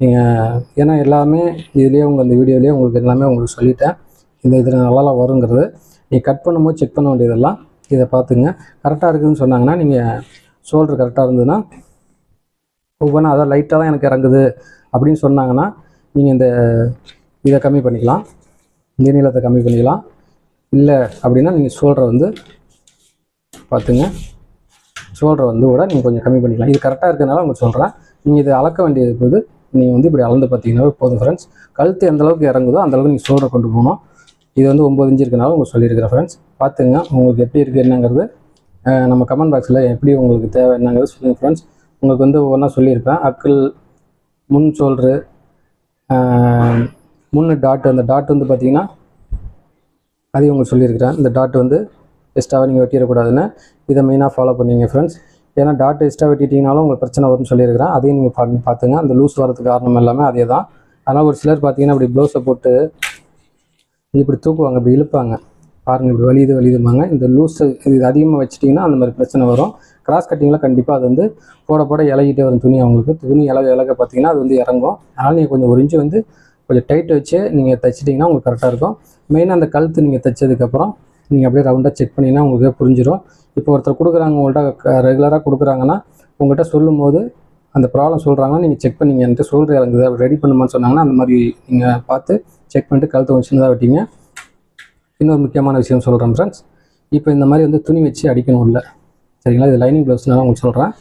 நீங்கள் ஏன்னா எல்லாமே இதுலேயே உங்கள் இந்த வீடியோலேயே உங்களுக்கு எல்லாமே உங்களுக்கு சொல்லிட்டேன். இந்த இதில் நல்லாலாம் வருங்கிறது. நீங்கள் கட் பண்ணும்போது செக் பண்ண வேண்டியதெல்லாம் இதை பார்த்துங்க. கரெக்டாக இருக்குதுன்னு சொன்னாங்கன்னா நீங்கள் ஷோல்டர் கரெக்டாக இருந்ததுன்னா ஒவ்வொன்றா அதான் லைட்டாக தான் எனக்கு இறங்குது அப்படின்னு சொன்னாங்கன்னா நீங்கள் இந்த இதை கம்மி பண்ணிக்கலாம். இந்த நீளத்தை கம்மி பண்ணிக்கலாம். இல்லை அப்படின்னா நீங்கள் ஷோல்டரை வந்து பார்த்துங்க. ஷோல்டரை வந்து கூட நீங்கள் கொஞ்சம் கம்மி பண்ணிக்கலாம். இது கரெக்டாக இருக்கிறதுனால உங்களுக்கு சொல்கிறேன் நீங்கள் இதை அளக்க வேண்டியது போது நீங்கள் வந்து இப்படி அளந்து பார்த்தீங்கன்னா போதும் ஃப்ரெண்ட்ஸ் கழுத்து எந்த அளவுக்கு இறங்குதோ அந்தளவுக்கு நீங்கள் ஷோல்டரை கொண்டு போகணும். இது வந்து ஒம்பது இன்ச்சு இருக்கனால உங்களுக்கு சொல்லியிருக்கிறேன் ஃப்ரெண்ட்ஸ் பார்த்துங்க உங்களுக்கு எப்படி இருக்குது என்னங்கிறது நம்ம கமெண்ட் பாக்ஸில் எப்படி உங்களுக்கு தேவை என்னங்கிறது சொல்லுங்கள் ஃப்ரெண்ட்ஸ் உங்களுக்கு வந்து ஒவ்வொன்றா சொல்லியிருப்பேன். அக்கிள் முன் ஷோல்ட்ரு முன்னு டாட் அந்த டாட் வந்து பார்த்தீங்கன்னா அதையும் உங்களுக்கு சொல்லியிருக்கிறேன். இந்த டாட் வந்து எக்ஸ்ட்ராவாக நீங்கள் வெட்டிடக்கூடாதுன்னு இதை மெயினாக ஃபாலோ பண்ணுவீங்க ஃப்ரெண்ட்ஸ் ஏன்னா டாட் எக்ஸ்ட்ரா வெட்டிட்டீங்கனாலும் உங்களுக்கு பிரச்சனை வரும்னு சொல்லியிருக்கிறேன். அதையும் நீங்கள் பார்த்து பார்த்துங்க. அந்த லூஸ் வரதுக்கு காரணம் எல்லாமே அதே தான் ஆனால் ஒரு சிலர் பார்த்தீங்கன்னா இப்படி ப்ளவுஸை போட்டு இப்படி தூக்குவாங்க இப்படி இழுப்பாங்க. பாருங்கள் இப்படி வலியுது வலியுதுமாங்க இந்த லூஸு இது அதிகமாக வச்சுட்டிங்கன்னா அந்த மாதிரி பிரச்சனை வரும். கிராஸ் கட்டிங்கில் கண்டிப்பாக அது வந்து போட போட இலகிட்டே வரும் துணி அவங்களுக்கு. துணி இலக இலக பார்த்தீங்கன்னா அது வந்து இறங்கும். அதனால் நீங்கள் கொஞ்சம் ஒரு இன்ச்சு வந்து கொஞ்சம் டைட் வச்சு நீங்கள் தைச்சிட்டிங்கன்னா உங்களுக்கு கரெக்டாக இருக்கும். மெயினாக அந்த கழுத்து நீங்கள் தைச்சதுக்கப்புறம் நீங்கள் அப்படியே ரவுண்டாக செக் பண்ணிங்கன்னா உங்களுக்கு புரிஞ்சிடும் இப்போ ஒருத்தர் கொடுக்குறாங்க உங்கள்கிட்ட ரெகுலராக கொடுக்குறாங்கன்னா உங்கள்கிட்ட சொல்லும்போது அந்த ப்ராப்ளம் சொல்கிறாங்கன்னா நீங்கள் செக் பண்ணிங்க என்கிட்ட சொல்கிற இறங்குது ரெடி பண்ணுமான்னு சொன்னாங்கன்னா அந்த மாதிரி நீங்கள் பார்த்து செக் பண்ணிட்டு கழுத்தை வச்சுன்னு சின்னதாக வெட்டிங்க. இன்னொரு முக்கியமான விஷயம் சொல்கிறேன் ஃப்ரெண்ட்ஸ் இப்போ இந்த மாதிரி வந்து துணி வச்சு அடிக்கணும் இல்லை சரிங்களா? இது லைனிங் ப்ளவுஸ்னால உங்களுக்கு சொல்கிறேன்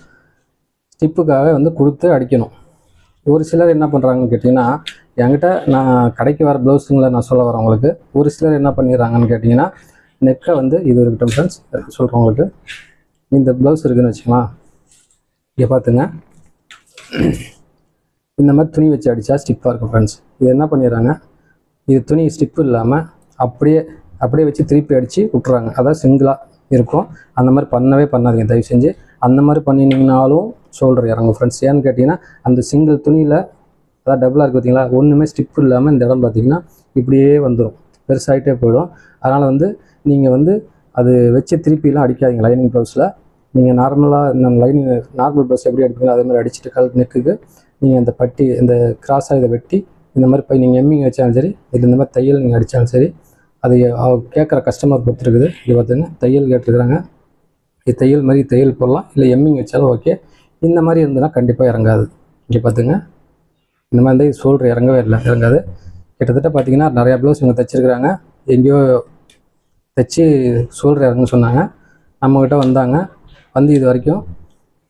ஸ்டிப்புக்காக வந்து கொடுத்து அடிக்கணும். ஒரு சிலர் என்ன பண்ணுறாங்கன்னு கேட்டிங்கன்னா என்கிட்ட நான் கடைக்கு வர ப்ளவுஸுங்களை நான் சொல்ல வரேன் உங்களுக்கு. ஒரு சிலர் என்ன பண்ணிடுறாங்கன்னு கேட்டிங்கன்னா நெக்கை வந்து இது இருக்கட்டும் ஃப்ரெண்ட்ஸ் சொல்கிறேன் உங்களுக்கு. இந்த ப்ளவுஸ் இருக்குன்னு வச்சுக்கலாம் இங்கே பார்த்துங்க இந்த மாதிரி துணி வச்சு அடித்தா ஸ்டிப்பாக இருக்கும் ஃப்ரெண்ட்ஸ் இது என்ன பண்ணிடுறாங்க? இது துணி ஸ்டிப்பு இல்லாமல் அப்படியே அப்படியே வச்சு திருப்பி அடித்து விட்றாங்க அதான் சிங்கிளாக இருக்கும். அந்த மாதிரி பண்ணவே பண்ணாதீங்க. தயவு செஞ்சு அந்த மாதிரி பண்ணினீங்கனாலும் ஷோல்டர் இறங்கும் ஃப்ரெண்ட்ஸ் ஏன்னு கேட்டிங்கன்னா அந்த சிங்கிள் துணியில் அதான் டபுளாக இருக்குது பார்த்தீங்களா ஒன்றுமே ஸ்டிப் இல்லாமல் இந்த இடம் பார்த்தீங்கன்னா இப்படியே வந்துடும் பெருசாகிட்டே போயிடும். அதனால் வந்து நீங்கள் வந்து அது வச்சு திருப்பிலாம் அடிக்காதீங்க லைனிங் ப்ளவுஸில் நீங்கள் நார்மலாக இந்த லைனிங் நார்மல் ப்ளவுஸ் எப்படி அடிப்பீங்களோ அதே மாதிரி அடிச்சுட்டு கல் நெக்குக்கு நீங்கள் இந்த பட்டி இந்த கிராஸாக இதை வெட்டி இந்த மாதிரி போய் நீங்கள் எம்மிங் வச்சாலும் சரி இது இந்த மாதிரி தையல் நீங்கள் அடித்தாலும் சரி அது கேட்குற கஸ்டமர் பொறுத்துருக்குது. இது பார்த்துங்க தையல் கேட்டிருக்கிறாங்க. இது தையல் மாதிரி தையல் போடலாம் இல்லை எம்மிங் வச்சாலும் ஓகே இந்த மாதிரி இருந்ததுன்னா கண்டிப்பாக இறங்காது. இங்கே பார்த்துங்க இந்த மாதிரி இருந்தால் இது ஷோல்டர் இறங்கவே இல்லை இறங்காது. கிட்டத்தட்ட பார்த்தீங்கன்னா நிறையா ப்ளவுஸ் இவங்க தைச்சிருக்கிறாங்க. எங்கேயோ தைச்சி சொல்கிறாருன்னு இறங்குன்னு சொன்னாங்க. நம்மக்கிட்ட வந்தாங்க. வந்து இது வரைக்கும்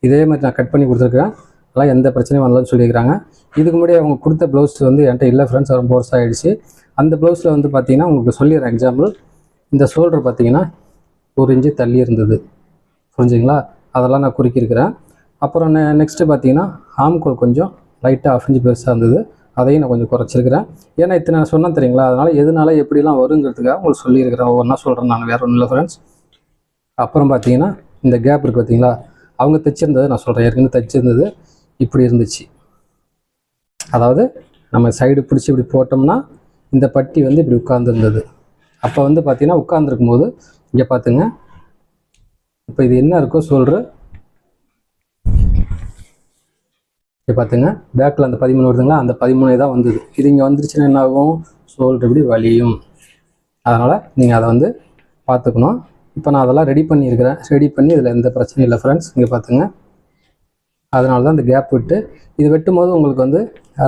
இதே மாதிரி நான் கட் பண்ணி கொடுத்துருக்கேன் அதெல்லாம் எந்த பிரச்சனையும் வரலன்னு சொல்லியிருக்கிறாங்க. இதுக்கு முன்னாடி அவங்க கொடுத்த ப்ளவுஸ் வந்து என்கிட்ட இல்லை ஃப்ரெண்ட்ஸ் ரொம்ப வருஷம் ஆகிடுச்சு அந்த ப்ளவுஸில் வந்து பார்த்தீங்கன்னா உங்களுக்கு சொல்லிடுறேன் எக்ஸாம்பிள் இந்த ஷோல்டர் பார்த்தீங்கன்னா ஒரு இன்ச்சு தள்ளி இருந்தது. புரிஞ்சுங்களா? அதெல்லாம் நான் குறுக்கியிருக்கிறேன். அப்புறம் நெ நெக்ஸ்ட்டு பார்த்தீங்கன்னா ஆம்கோல் கொஞ்சம் லைட்டாக ஆஃப் இன்ச்சு பெருசாக இருந்தது. அதையும் நான் கொஞ்சம் குறைச்சிருக்கிறேன். ஏன்னா இத்தனை நான் சொன்னேன் தெரியுங்களா? அதனால் எதனால எப்படிலாம் வருங்கிறதுக்காக உங்களுக்கு சொல்லியிருக்கிறேன். ஒவ்வொன்றா சொல்கிறேன் நான் வேறு ஒன்றும் இல்லை ஃப்ரெண்ட்ஸ் அப்புறம் பார்த்தீங்கன்னா இந்த கேப் இருக்குது பார்த்தீங்களா? அவங்க தைச்சிருந்தது நான் சொல்கிறேன் ஏற்கனவே தைச்சிருந்தது இப்படி இருந்துச்சு. அதாவது நம்ம சைடு பிடிச்சி இப்படி போட்டோம்னா இந்த பட்டி வந்து இப்படி உட்கார்ந்துருந்தது. அப்போ வந்து பார்த்தீங்கன்னா உட்காந்துருக்கும் போது இங்கே பார்த்துங்க இப்போ இது என்ன இருக்கோ சொல்கிற இப்போ பார்த்துங்க பேக்கில் அந்த பதிமூணு வருதுங்களா? அந்த பதிமூணே தான் வந்தது. இது இங்கே வந்துருச்சுன்னா என்ன ஆகும்? ஷோல்டர் வலியும் அதனால் நீங்கள் அதை வந்து பார்த்துக்கணும். இப்போ நான் அதெல்லாம் ரெடி பண்ணியிருக்கிறேன். ரெடி பண்ணி இதில் எந்த பிரச்சனையும் இல்லை ஃப்ரெண்ட்ஸ் இங்கே பார்த்துங்க அதனால தான் இந்த கேப் விட்டு இது வெட்டும் போது உங்களுக்கு வந்து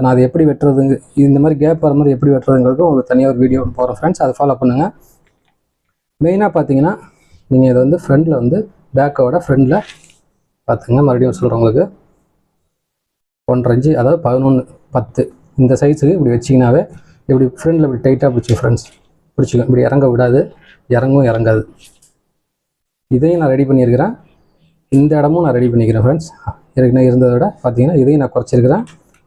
நான் அதை எப்படி வெட்டுறதுங்க இந்த மாதிரி கேப் வர மாதிரி எப்படி வெட்டுறதுங்கிறது உங்களுக்கு தனியாக ஒரு வீடியோ போகிறேன் ஃப்ரெண்ட்ஸ் அதை ஃபாலோ பண்ணுங்கள் மெயினாக பார்த்தீங்கன்னா நீங்கள் இதை வந்து ஃப்ரெண்டில் வந்து பேக்கோட ஃப்ரெண்டில் பார்த்துங்க மறுபடியும் சொல்கிறேன் உங்களுக்கு. ஒன்றரை இன்ச்சு அதாவது பதினொன்று பத்து. இந்த சைஸுக்கு இப்படி வச்சிங்கனாவே இப்படி ஃப்ரெண்டில் இப்படி டைட்டாக பிடிச்சி ஃப்ரெண்ட்ஸ் பிடிச்சிக்கும் இப்படி இறங்க விடாது. இறங்கும் இறங்காது. இதையும் நான் ரெடி பண்ணியிருக்கிறேன். இந்த இடமும் நான் ரெடி பண்ணிக்கிறேன் ஃப்ரெண்ட்ஸ் ஏற்கனவே இருந்ததை விட பார்த்தீங்கன்னா இதையும் நான் குறைச்சிருக்கிறேன்.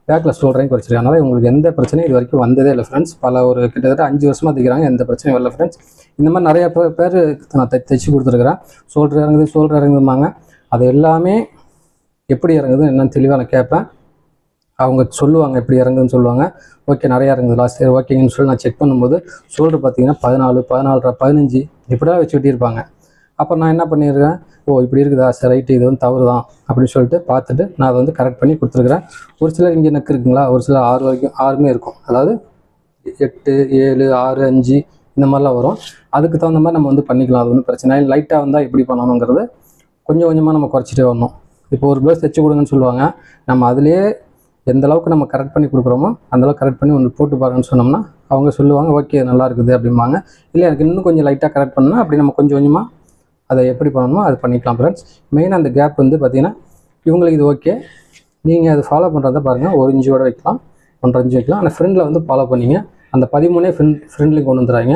பேக்கில் ஸ்டோல்ரையும் குறைச்சிருக்கேன். அதனால் உங்களுக்கு எந்த பிரச்சனையும் இது வரைக்கும் வந்ததே இல்லை ஃப்ரெண்ட்ஸ் பல ஒரு கிட்டத்தட்ட அஞ்சு வருஷமாக தைக்கிறாங்க எந்த பிரச்சனையும் இல்லை ஃப்ரெண்ட்ஸ் இந்த மாதிரி நிறைய பேர் நான் தை தைச்சி கொடுத்துருக்குறேன். சோல்டர் இறங்குது சோல்டர் இறங்குதுமாங்க அது எல்லாமே எப்படி இறங்குது என்னன்னு தெளிவாக நான் கேட்பேன். அவங்க சொல்லுவாங்க எப்படி இறங்குதுன்னு சொல்லுவாங்க. ஓகே நிறையா இறங்குது. லாஸ்ட் இயர் ஓகேங்கன்னு சொல்லி நான் செக் பண்ணும்போது ஷோல்டர் பார்த்தீங்கன்னா பதினாலு பதினாலரை பதினஞ்சு இப்படிலாம் வச்சு வெட்டியிருப்பாங்க. அப்போ நான் என்ன பண்ணியிருக்கேன்? ஓ இப்படி இருக்குதா? சரி ரைட்டு இது வந்து தவறு தான் அப்படின்னு சொல்லிட்டு பார்த்துட்டு நான் அதை வந்து கரெக்ட் பண்ணி கொடுத்துருக்குறேன். ஒரு சிலர் இங்கே நக்கு இருக்குங்களா? ஒரு சிலர் ஆறு வரைக்கும் ஆறுமே இருக்கும். அதாவது எட்டு ஏழு ஆறு அஞ்சு இந்த மாதிரிலாம் வரும். அதுக்கு தகுந்த மாதிரி நம்ம வந்து பண்ணிக்கலாம். அது ஒன்றும் பிரச்சனை இல்லை. லைட்டாக வந்தால் எப்படி பண்ணணுங்கிறது கொஞ்சம் கொஞ்சமாக நம்ம குறைச்சிட்டே வரணும். இப்போ ஒரு ப்ளவுஸ் தைச்சு கொடுங்கன்னு சொல்லுவாங்க. நம்ம அதுலேயே எந்த அளவுக்கு நம்ம கரெக்ட் பண்ணி கொடுக்குறோமோ அந்த அளவுக்கு கரெக்ட் பண்ணி ஒன்று போட்டு பாருங்கன்னு சொன்னோம்னா அவங்க சொல்லுவாங்க ஓகே நல்லா இருக்குது அப்படிம்பாங்க. இல்லை எனக்கு இன்னும் கொஞ்சம் லைட்டாக கரெக்ட் பண்ணணும் அப்படி நம்ம கொஞ்சம் கொஞ்சமாக அதை எப்படி பண்ணணுமோ அது பண்ணிக்கலாம் ஃப்ரெண்ட்ஸ் மெயினாக அந்த கேப் வந்து பார்த்திங்கன்னா இவங்களுக்கு இது ஓகே நீங்கள் அதை ஃபாலோ பண்ணுறத பாருங்கள் ஒரு இன்ச்சோட வைக்கலாம் ஒன்றரை இன்ச்சு வைக்கலாம். ஆனால் ஃப்ரெண்டில் வந்து ஃபாலோ பண்ணிங்க. அந்த பதிமூணே ஃப்ரெண்ட் ஃப்ரெண்ட்லேயும் கொண்டு வந்துடுறாங்க.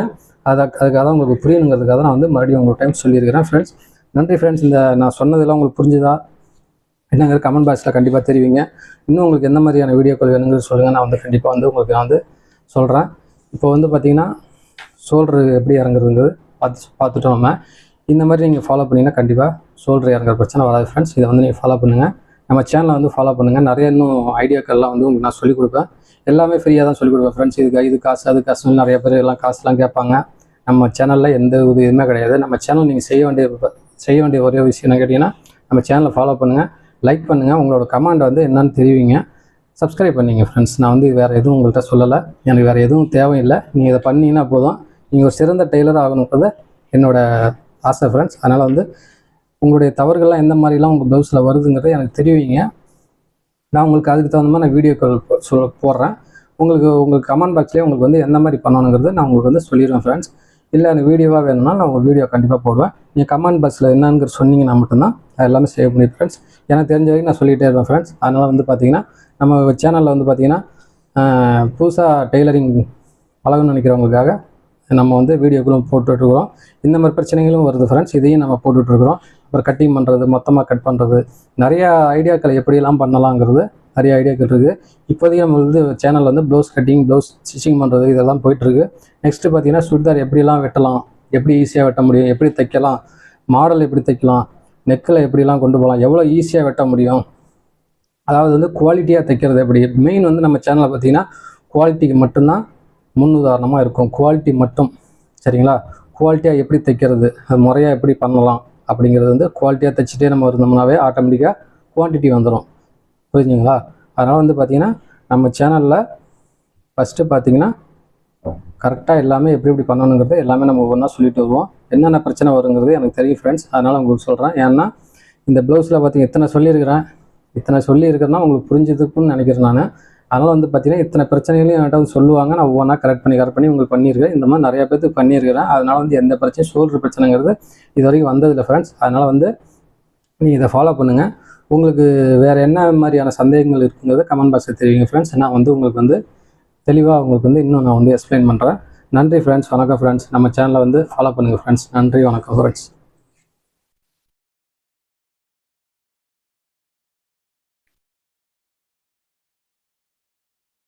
அதை அதுக்காக தான் உங்களுக்கு புரியணுங்கிறதுக்காக தான் நான் வந்து மறுபடியும் உங்களுக்கு டைம் சொல்லியிருக்கிறேன் ஃப்ரெண்ட்ஸ் நன்றி ஃப்ரெண்ட்ஸ் இந்த நான் சொன்னதெல்லாம் உங்களுக்கு புரிஞ்சுதா? என்னங்கிற கமெண்ட் பாக்ஸில் கண்டிப்பாக தெரிவிங்க. இன்னும் உங்களுக்கு எந்த மாதிரியான வீடியோக்கள் வேணுங்கிறது சொல்லுங்கள் நான் வந்து கண்டிப்பாக வந்து உங்களுக்கு நான் வந்து சொல்கிறேன் இப்போ வந்து பார்த்தீங்கன்னா ஷோல்டர் எப்படி இறங்குறதுங்கிறது பார்த்து பார்த்துட்டோம் நம்ம. இந்த மாதிரி நீங்கள் ஃபாலோ பண்ணிங்கன்னா கண்டிப்பாக சோல்ட்ரு இறங்குற பிரச்சனை வராது ஃப்ரெண்ட்ஸ் இதை வந்து நீங்கள் ஃபாலோ பண்ணுங்கள் நம்ம சேனலை வந்து ஃபாலோ பண்ணுங்கள் நிறைய இன்னும் ஐடியாக்கள்லாம் வந்து உங்களுக்கு நான் சொல்லிக் கொடுப்பேன். எல்லாமே ஃப்ரீயாக தான் சொல்லிக் கொடுப்பேன் ஃப்ரெண்ட்ஸ் இதுக்கு இது காசு அது காசுன்னு நிறைய பேர் எல்லாம் காசுலாம் கேட்பாங்க. நம்ம சேனலில் எந்த இது இதுவுமே கிடையாது. நம்ம சேனல் நீங்கள் செய்ய வேண்டிய செய்ய வேண்டிய ஒரே விஷயம் என்ன கேட்டிங்கன்னா நம்ம சேனலை ஃபாலோ பண்ணுங்கள் லைக் பண்ணுங்கள் உங்களோட கமெண்ட் வந்து என்னன்னு தெரிவிங்க. சப்ஸ்கிரைப் பண்ணிங்க ஃப்ரெண்ட்ஸ் நான் வந்து வேறு எதுவும் உங்கள்கிட்ட சொல்லலை. எனக்கு வேறு எதுவும் தேவையில்லை. நீங்கள் இதை பண்ணீங்கன்னா போதும். நீங்கள் ஒரு சிறந்த டெய்லர் ஆகணுன்றது என்னோட ஆசை ஃப்ரெண்ட்ஸ் அதனால் வந்து உங்களுடைய தவறுகள்லாம் எந்த மாதிரிலாம் உங்கள் ப்ளவுஸில் வருதுங்கிறத எனக்கு தெரிவிங்க. நான் உங்களுக்கு அதுக்கு தகுந்த மாதிரி நான் வீடியோக்கள் சொல் போடுறேன். உங்களுக்கு உங்களுக்கு கமெண்ட் பாக்ஸ்லேயே உங்களுக்கு வந்து எந்த மாதிரி பண்ணணுங்கிறது நான் உங்களுக்கு வந்து சொல்லிடுவேன் ஃப்ரெண்ட்ஸ் இல்லை எனக்கு வீடியோவாக வேணும்னா நான் உங்கள் வீடியோ கண்டிப்பாக போடுவேன். நீங்கள் கமெண்ட் பாக்ஸில் என்னங்கிற சொன்னீங்கன்னா மட்டும்தான் அது எல்லாமே சேவ் பண்ணி ஃப்ரெண்ட்ஸ் எனக்கு தெரிஞ்ச வரைக்கும் நான் சொல்லிகிட்டே இருப்பேன் ஃப்ரெண்ட்ஸ் அதனால் வந்து பார்த்தீங்கன்னா நம்ம சேனலில் வந்து பார்த்தீங்கன்னா புதுசாக டெய்லரிங் பழகணும்னு நினைக்கிறவங்களுக்காக நம்ம வந்து வீடியோக்களும் போட்டுட்ருக்குறோம். இந்த மாதிரி பிரச்சனைகளும் வருது ஃப்ரெண்ட்ஸ் இதையும் நம்ம போட்டுட்ருக்குறோம். அப்புறம் கட்டிங் பண்ணுறது மொத்தமாக கட் பண்ணுறது நிறையா ஐடியாக்களை எப்படியெல்லாம் பண்ணலாங்கிறது நிறைய ஐடியாக்கள் இருக்குது இப்போதைக்கு நம்ம வந்து சேனலில் வந்து ப்ளவுஸ் கட்டிங் ப்ளவுஸ் ஸ்டிச்சிங் பண்ணுறது இதெல்லாம் போயிட்டுருக்கு. நெக்ஸ்ட்டு பார்த்தீங்கன்னா சுடிதார் எப்படிலாம் வெட்டலாம் எப்படி ஈஸியாக வெட்ட முடியும் எப்படி தைக்கலாம் மாடல் எப்படி தைக்கலாம் நெக்கில் எப்படிலாம் கொண்டு போகலாம் எவ்வளோ ஈஸியாக வெட்ட முடியும் அதாவது வந்து குவாலிட்டியாக தைக்கிறது எப்படி? மெயின் வந்து நம்ம சேனலில் பார்த்தீங்கன்னா குவாலிட்டிக்கு மட்டும்தான் முன் உதாரணமாக இருக்கும். குவாலிட்டி மட்டும் சரிங்களா? குவாலிட்டியாக எப்படி தைக்கிறது அது முறையாக எப்படி பண்ணலாம் அப்படிங்கிறது வந்து குவாலிட்டியாக தைச்சிட்டே நம்ம இருந்தோம்னாவே ஆட்டோமேட்டிக்காக குவான்டிட்டி வந்துடும் புரிஞ்சுங்களா? அதனால் வந்து பார்த்திங்கன்னா நம்ம சேனலில் ஃபஸ்ட்டு பார்த்தீங்கன்னா கரெக்டாக எல்லாமே எப்படி எப்படி பண்ணணுங்கிறது எல்லாமே நம்ம ஒவ்வொன்றா சொல்லிட்டு வருவோம். என்னென்ன பிரச்சனை வருங்கிறது எனக்கு தெரியும் ஃப்ரெண்ட்ஸ் அதனால் உங்களுக்கு சொல்கிறேன் ஏன்னா இந்த ப்ளவுஸில் பார்த்திங்க இத்தனை சொல்லியிருக்கிறேன். இத்தனை சொல்லியிருக்கிறேன்னா உங்களுக்கு புரிஞ்சதுக்குன்னு நினைக்கிறேன் நான். அதனால் வந்து பார்த்தீங்கன்னா இத்தனை பிரச்சனைகளையும் என்கிட்ட வந்து சொல்லுவாங்க. நான் ஒவ்வொன்றா கரெக்ட் பண்ணி கரெக்ட் பண்ணி உங்களுக்கு பண்ணியிருக்கேன் இந்த மாதிரி நிறையா பேருக்கு பண்ணியிருக்கிறேன். அதனால் வந்து எந்த பிரச்சனையும் ஷோல்டர் பிரச்சனைங்கிறது இது வரைக்கும் வந்ததில்லை ஃப்ரெண்ட்ஸ் அதனால் வந்து நீங்கள் இதை ஃபாலோ பண்ணுங்கள் உங்களுக்கு வேறு என்ன மாதிரியான சந்தேகங்கள் இருக்குங்கிறத கமெண்ட் பாக்ஸில் தெரியுங்க ஃப்ரெண்ட்ஸ் நான் வந்து உங்களுக்கு வந்து தெளிவாக உங்களுக்கு வந்து இன்னும் நான் வந்து எக்ஸ்பிளைன் பண்ணுறேன் நன்றி ஃப்ரெண்ட்ஸ் வணக்கம் ஃப்ரெண்ட்ஸ் நம்ம சேனலை வந்து ஃபாலோ பண்ணுங்கள் ஃப்ரெண்ட்ஸ் நன்றி வணக்கம் ஃப்ரெண்ட்ஸ்